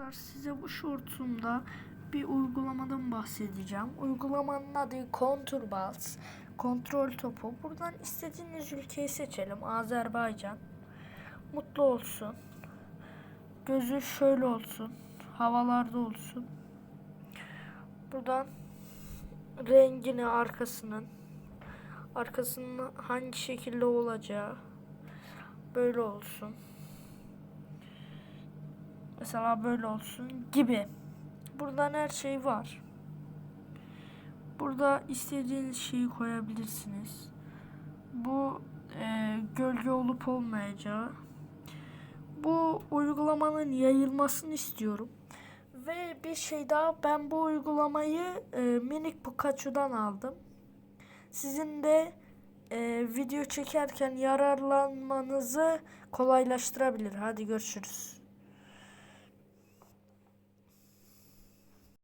Arkadaşlar size bu shortumda bir uygulamadan bahsedeceğim. Uygulamanın adı Contour Bals. Kontrol topu. Buradan istediğiniz ülkeyi seçelim. Azerbaycan. Mutlu olsun. Gözü şöyle olsun. Havalarda olsun. Buradan rengini arkasının arkasının hangi şekilde olacağı böyle olsun. Mesela böyle olsun gibi. Buradan her şey var. Burada istediğiniz şeyi koyabilirsiniz. Bu e, gölge olup olmayacağı. Bu uygulamanın yayılmasını istiyorum. Ve bir şey daha ben bu uygulamayı e, minik Pikachu'dan aldım. Sizin de e, video çekerken yararlanmanızı kolaylaştırabilir. Hadi görüşürüz.